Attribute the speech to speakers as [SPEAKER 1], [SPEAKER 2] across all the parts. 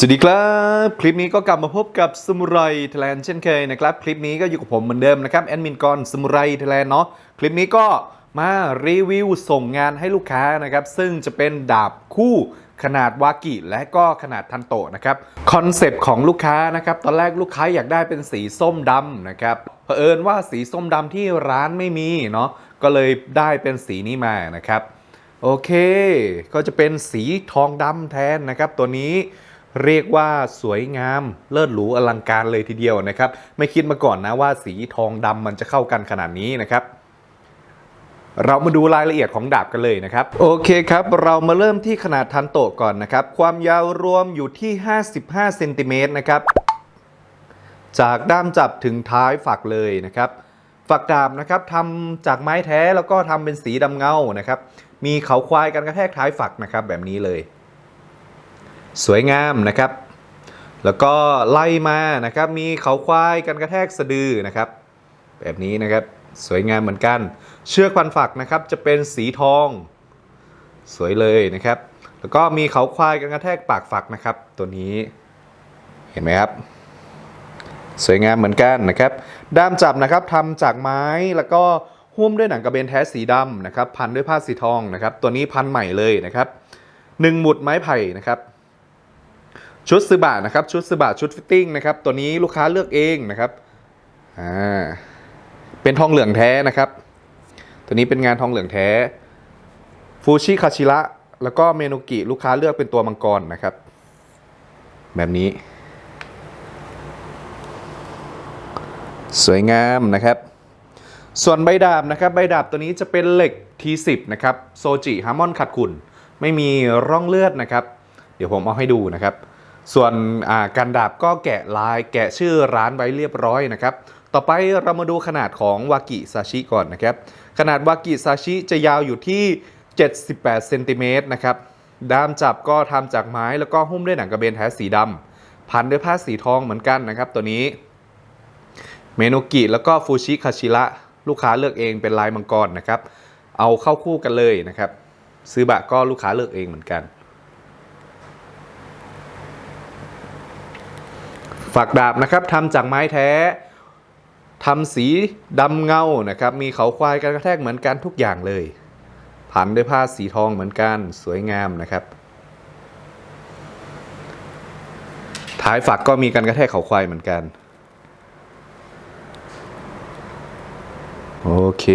[SPEAKER 1] สวัสดีครับ คลิปนี้ก็กลับมาพบกับสมุไรไทยแลนด์เช่นเคยนะครับ คลิปนี้ก็อยู่กับผมเหมือนเดิมนะครับแอดมินกรสมุไรไทยแลนด์เนาะคลิปนี้ก็มารีวิวส่งงานให้ลูกค้านะครับ ซึ่งจะเป็นดาบคู่ขนาดวากิและก็ขนาดทันโตนะครับคอนเซปต์ของลูกค้านะครับ ตอนแรกลูกค้าอยากได้เป็นสีส้มดำนะครับเผอิญว่าสีส้มดำที่ร้านไม่มีเนาะก็เลยได้เป็นสีนี้มานะครับ โอเค ก็จะเป็นสีทองดำแทนนะครับ ตัวนี้ เรียกว่าสวยงามเลิศหรูอลังการเลยทีเดียวนะครับ ไม่คิดมาก่อนนะว่าสีทองดำมันจะเข้ากันขนาดนี้นะครับเรามาดูรายละเอียดของดาบกันเลยนะครับ โอเคครับ เรามาเริ่มที่ขนาดทันโตะก่อนนะครับ ความยาวรวมอยู่ที่ 55เซนติเมตรนะครับ จากด้ามจับถึงท้ายฝักเลยนะครับ ฝักดาบนะครับทำจากไม้แท้แล้วก็ทำเป็นสีดำเงานะครับ มีเขาควายกันกระแทกท้ายฝักนะครับแบบนี้เลย สวยงามนะครับ แล้วก็ไล่มานะครับมีเขาควายกันกระแทกสะดือนะครับ แบบนี้นะครับสวยงามเหมือนกัน เชือกพันฝักนะครับจะเป็นสีทอง สวยเลยนะครับ แล้วก็มีเขาควายกันกระแทกปากฝักนะครับ ตัวนี้เห็นไหมครับ สวยงามเหมือนกันนะครับ ด้ามจับนะครับทำจากไม้แล้วก็หุ้มด้วยหนังกระเบนแท้สีดำนะครับ พันด้วยผ้าสีทองนะครับ ตัวนี้พันใหม่เลยนะครับหนึ่งหมุดไม้ไผ่นะครับ ชุดซือบะนะครับ ชุดซือบะชุดฟิตติ้งนะครับ ตัวนี้ลูกค้าเลือกเองนะครับ อ่า เป็นทองเหลืองแท้นะครับ ตัวนี้เป็นงานทองเหลืองแท้ ฟูชิคาชิระ แล้วก็เมนุกิลูกค้าเลือกเป็นตัวมังกรนะครับ แบบนี้ สวยงามนะครับ ส่วนใบดาบนะครับ ใบดาบตัวนี้จะเป็นเหล็ก T10 นะครับ โซจิฮาร์มอนขัดขุ่นไม่มีร่องเลือดนะครับ เดี๋ยวผมเอาให้ดูนะครับ ส่วนการดาบก็แกะลายแกะชื่อร้านไว้เรียบร้อยนะครับ ต่อไปเรามาดูขนาดของวากิซาชิก่อนนะครับ ขนาดวากิซาชิจะยาวอยู่ที่ 78เซนติเมตรนะครับ ด้ามจับก็ทำจากไม้แล้วก็หุ้มด้วยหนังกระเบนแท้สีดำพันด้วยผ้าสีทองเหมือนกันนะครับ ตัวนี้ เมนุกิแล้วก็ฟูชิคาชิระลูกค้าเลือกเองเป็นลายมังกรนะครับ เอาเข้าคู่กันเลยนะครับ ซื้อบะก็ลูกค้าเลือกเองเหมือนกัน ฝักดาบนะครับทำจากไม้แท้ทำสีดำเงานะครับ มีเขาควายกันกระแทกเหมือนกันทุกอย่างเลยพันด้วยผ้าสีทองเหมือนกันสวยงามนะครับ ท้ายฝักก็มีกันกระแทกเขาควายเหมือนกัน โอเค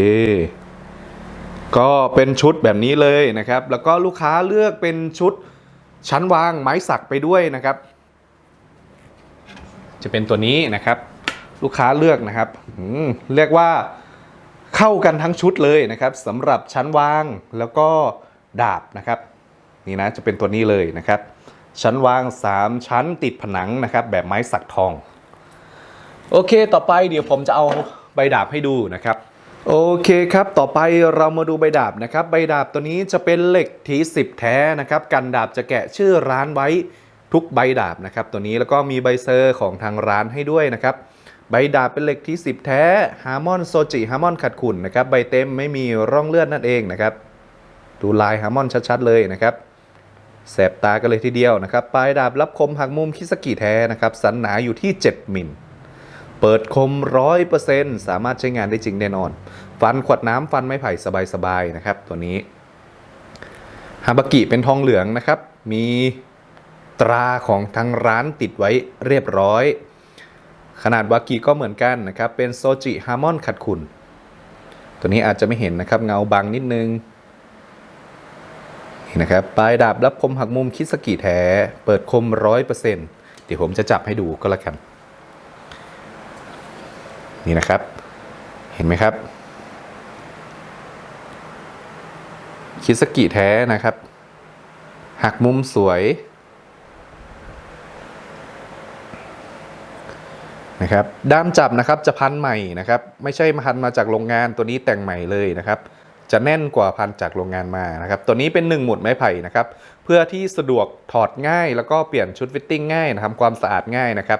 [SPEAKER 1] ก็เป็นชุดแบบนี้เลยนะครับ แล้วก็ลูกค้าเลือกเป็นชุดชั้นวางไม้สักไปด้วยนะครับ จะเป็นตัวนี้นะครับ ลูกค้าเลือกนะครับเรียกว่าเข้ากันทั้งชุดเลยนะครับสำหรับชั้นวางแล้วก็ดาบนะครับ นี่นะจะเป็นตัวนี้เลยนะครับ ชั้นวาง 3 ชั้นติดผนังนะครับ แบบไม้สักทอง โอเคต่อไปเดี๋ยวผมจะเอาใบดาบให้ดูนะครับโอเคครับ ต่อไปเรามาดูใบดาบนะครับ ใบดาบตัวนี้จะเป็นเหล็กทีสิบแท้นะครับ กันดาบจะแกะชื่อร้านไว้ ทุกใบดาบนะครับตัวนี้แล้วก็มีใบเซอร์ของทางร้านให้ด้วยนะครับใบดาบเป็นเหล็กที่สิบแท้ฮาร์มอนโซจิฮาร์มอนขัดขุ่นนะครับใบเต็มไม่มีร่องเลือดนั่นเองนะครับดูลายฮาร์มอนชัดๆเลยนะครับแสบตากันเลยทีเดียวนะครับปลายดาบรับคมหักมุมคิสกิแท้นะครับสันหนาอยู่ที่ 7 มิลเปิดคมร้อยเปอร์เซนต์สามารถใช้งานได้จริงแน่นอน ฟันขวดน้ำฟันไม้ไผ่สบายๆนะครับตัวนี้ฮาบากิเป็นทองเหลืองนะครับ มี ตราของทางร้านติดไว้เรียบร้อย ขนาดวากิก็เหมือนกันนะครับ เป็นโซจิฮาร์มอนขัดขุ่นตัวนี้อาจจะไม่เห็นนะครับเงาบางนิดนึงนี่นะครับปลายดาบรับคมหักมุมคิสกิแท้ เปิดคมร้อยเปอร์เซ็นต์เดี๋ยวผมจะจับให้ดูก็แล้วกัน นี่นะครับ เห็นไหมครับ คิสกิแท้นะครับ หักมุมสวย นะครับด้ามจับนะครับจะพันใหม่นะครับไม่ใช่พันมาจากโรงงานตัวนี้แต่งใหม่เลยนะครับจะแน่นกว่าพันจากโรงงานมานะครับตัวนี้เป็น 1 หมุดไม้ไผ่นะครับเพื่อที่สะดวกถอดง่าย แล้วก็เปลี่ยนชุดฟิตติ้งง่ายทำความสะอาดง่ายนะครับ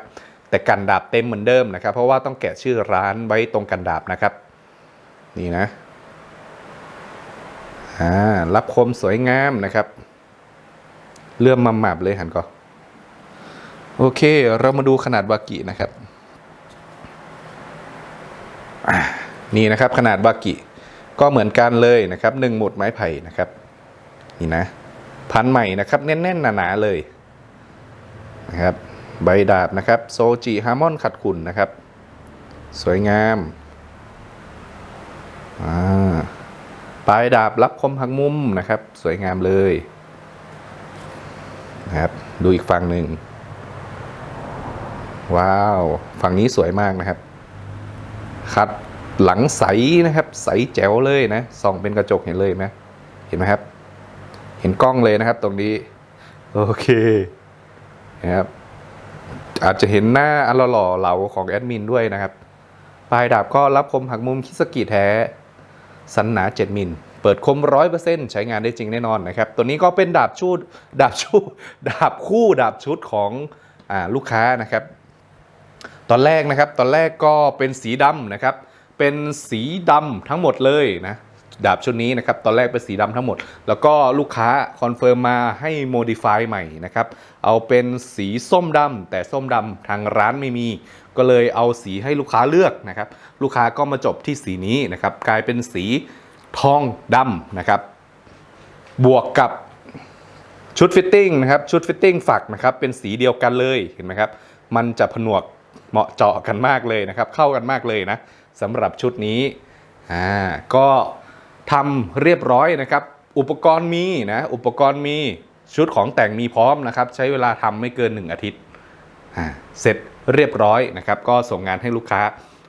[SPEAKER 1] แต่กันดาบเต็มเหมือนเดิมนะครับ เพราะว่าต้องแกะชื่อร้านไว้ตรงกันดาบนะครับนี่นะอ่ารับคมสวยงามนะครับ เลื่อมมาหมับเลยหันก็โอเค เรามาดูขนาดวากินะครับ นี่นะครับขนาดวากิก็เหมือนกันเลยนะครับหนึ่งหมุดไม้ไผ่นะครับนี่นะพันใหม่นะครับแน่นๆหนาๆเลยนะครับใบดาบนะครับโซจิฮาร์มอนขัดขุนนะครับ สวยงามอ่าปลายดาบรับคมหักมุมนะครับ สวยงามเลยนะครับดูอีกฝั่งหนึ่ง ว้าว ฝั่งนี้สวยมากนะครับ คัดหลังใสนะครับ ใสแจ๋วเลยนะส่องเป็นกระจกเห็นเลยไหมเห็นไหมครับ เห็นกล้องเลยนะครับตรงนี้โอเคนะครับอาจจะเห็นหน้าอันหล่อๆเหลาของแอดมินด้วยนะครับปลายดาบก็รับคมหักมุมคิสกิแท้ สันหนา 7 มิล เปิดคม 100%ใช้งานได้จริงแน่นอนนะครับ ตัวนี้ก็เป็นดาบชุดดาบชุดดาบคู่ดาบชุดของอาลูกค้านะครับ ตอนแรกนะครับ ตอนแรกก็เป็นสีดำนะครับ เป็นสีดำทั้งหมดเลยนะดาบชุดนี้นะครับ ตอนแรกเป็นสีดำทั้งหมด แล้วก็ลูกค้าคอนเฟิร์มมาให้โมดิฟายใหม่นะครับ เอาเป็นสีส้มดำแต่ส้มดำทางร้านไม่มี ก็เลยเอาสีให้ลูกค้าเลือกนะครับ ลูกค้าก็มาจบที่สีนี้นะครับ กลายเป็นสีทองดำนะครับ บวกกับชุดฟิตติ้งนะครับ ชุดฟิตติ้งฝักนะครับ เป็นสีเดียวกันเลย เห็นไหมครับ มันจะผนวก เหมาะเจาะกันมากเลยนะครับ เข้ากันมากเลยนะสำหรับชุดนี้อ่าก็ทำเรียบร้อยนะครับ อุปกรณ์มีนะอุปกรณ์มีชุดของแต่งมีพร้อมนะครับ ใช้เวลาทำไม่เกิน 1 อาทิตย์อ่าเสร็จเรียบร้อยนะครับ ก็ส่งงานให้ลูกค้า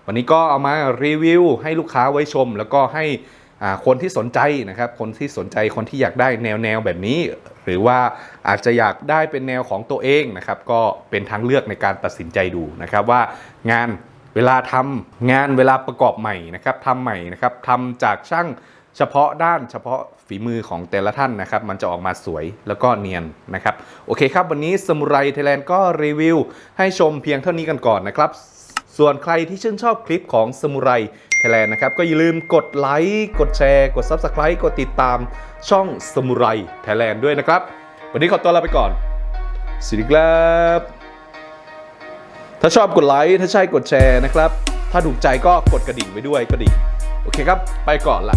[SPEAKER 1] วันนี้ก็เอามารีวิวให้ลูกค้าไว้ชม แล้วก็ให้ คนที่สนใจนะครับ คนที่สนใจคนที่อยากได้แนวแนวแบบนี้ หรือว่าอาจจะอยากได้เป็นแนวของตัวเองนะครับ ก็เป็นทางเลือกในการตัดสินใจดูนะครับว่างานเวลาทำงานเวลาประกอบใหม่นะครับทำใหม่นะครับทำจากช่างเฉพาะด้านเฉพาะฝีมือของแต่ละท่านนะครับ มันจะออกมาสวยแล้วก็เนียนนะครับ โอเคครับ วันนี้สมุไรไทยแลนด์ก็รีวิวให้ชมเพียงเท่านี้กันก่อนนะครับ ส่วนใครที่ชื่นชอบคลิปของสมุไรไทยแลนด์นะครับ ก็อย่าลืมกดไลค์กดแชร์ กด Subscribe กดติดตามช่องสมุไรไทยแลนด์ด้วยนะครับ วันนี้ขอตัวลาไปก่อนสวัสดีครับถ้าชอบกดไลค์ถ้าใช่กดแชร์นะครับ ถ้าถูกใจก็กดกระดิ่งไว้ด้วยก็ดี โอเคครับ ไปก่อนละ